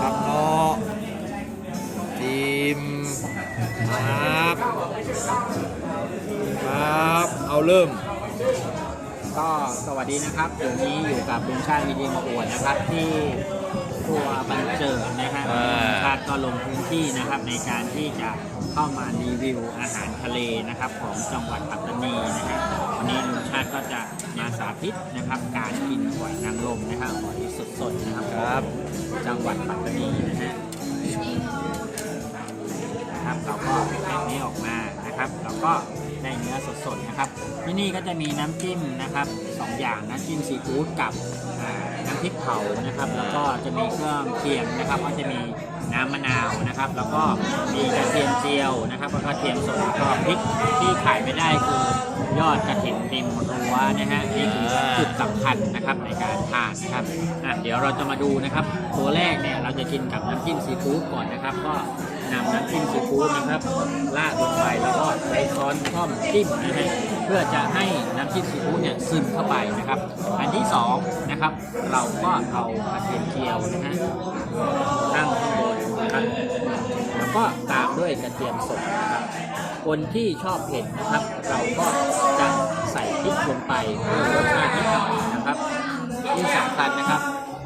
ครับเนาะทีมครับครับ เอาเริ่ม ก็สวัสดีนะครับเดี๋ยวนี้อยู่กับลุงชาติมีดีมาอวดนะครับที่ครัวบันเจิดนะฮะอ่าลุงชาติก็ลงพื้นที่นะครับในการที่จะเข้ามารีวิวอาหารทะเลนะครับของจังหวัดปัตตานีนะฮะ วันนี้ลุงชาติก็จะมาสาธิตนะครับการกินหอยนางรมนะฮะหอยสดๆนะครับครับจังหวัดปัตตานีนะฮะนะครับเราก็แกะนี้ออกมานะครับเราก็ได้เนื้อสดๆนะครับ ที่นี่ก็จะมีน้ำจิ้มนะครับสองอย่างน้ำจิ้มซีฟู้ดกับอ่าน้ำพริกเผานะครับ แล้วก็จะมีเครื่องเคียงนะครับ ก็จะมีน้ำมะนาวนะครับ แล้วก็มีกระเทียมเจียว นะครับแล้วก็เทียมสดแล้วก็พริกที่ขายไม่ได้คือยอดกระถิ่นริมรั้วนะฮะนี่คือจุดสำคัญนะครับในการทานนะครับอะเดี๋ยวเราจะมาดูนะครับ ตัวแรกเนี่ยเราจะกินกับน้ำจิ้มซีฟู้ดก่อนนะครับ ก็นำน้ำจิ้มซีฟู้ดนะครับราดลงไปแล้วก็ใช้ช้อนค่อมจิ้มนะฮะเพื่อจะให้น้ำจิ้มซีฟู้ดเนี่ยซึมเข้าไปนะครับ อันที่สองนะครับ เราก็เอากระเทียมเจียวนะฮะตั้งข้างบ นะครับ แล้วก็ตามด้วยกระเทียมสดนะครับ คนที่ชอบเผ็ดนะครับ เราก็จะใส่พริกลงไปเพื่อลดชาติที่อร่อยนะครับที่สำคัญนะครับ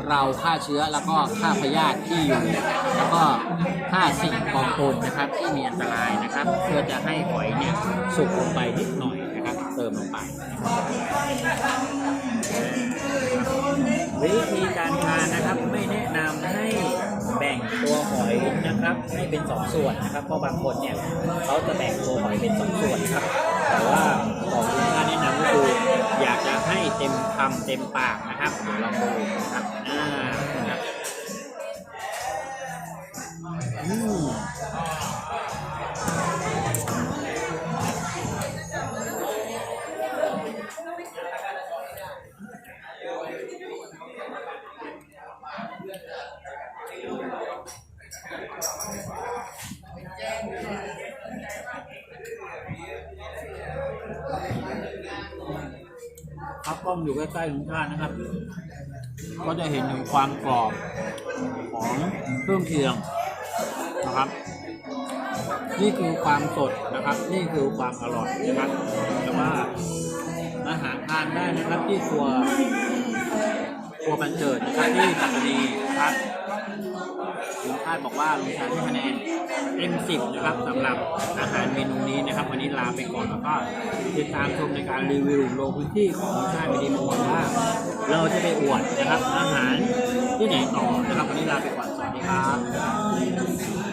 เราฆ่าเชื้อแล้วก็ฆ่าพยาธิที่อยู่ แล้วก็ฆ่าสิ่งปอมปนนะครับ ที่มีอันตรายนะครับ เพื่อจะให้หอยเนี่ยสุกลงไปนิดหน่อยนะครับ เติมลงไปวิธีการทานนะครับไม่แนะนำให้ แบ่งตัวหอยนะครับให้เป็นสองส่วนนะครับเพราะบางคนเนี่ยเขาจะแบ่งตัวหอยเป็นสองส่วนนะครับ แต่ว่าของคุณค่าแนะนำก็คืออยากจะให้เต็มคำเต็มปากนะครับเดี๋ยวลองดูนะครับอ่า ครับกล้องอยู่ใกล้ๆลุงชาตินะครับ ก็จะเห็นถึงความกรอบของเครื่องเคียงนะครับ นี่คือความสดนะครับ นี่คือความอร่อยนะครับแต่ว่าอาหารทานได้นะครับที่ครัวครัวบันเจิดนะครับที่ปัตตานีนะครับาติบอกว่าลุงชาติให้คะแนนเต็มสิบนะครับสำหรับอาหารเมนูนี้นะครับ วันนี้ลาไปก่อนแล้วก็ติดตามชมในการรีวิวโลพื้นที่ของลุงชาติไม่ดีมาบอกว่า เราจะไปอวดนะครับ อาหารที่ไหนต่อนะครับ วันนี้ลาไปก่อนสวัสดีครับ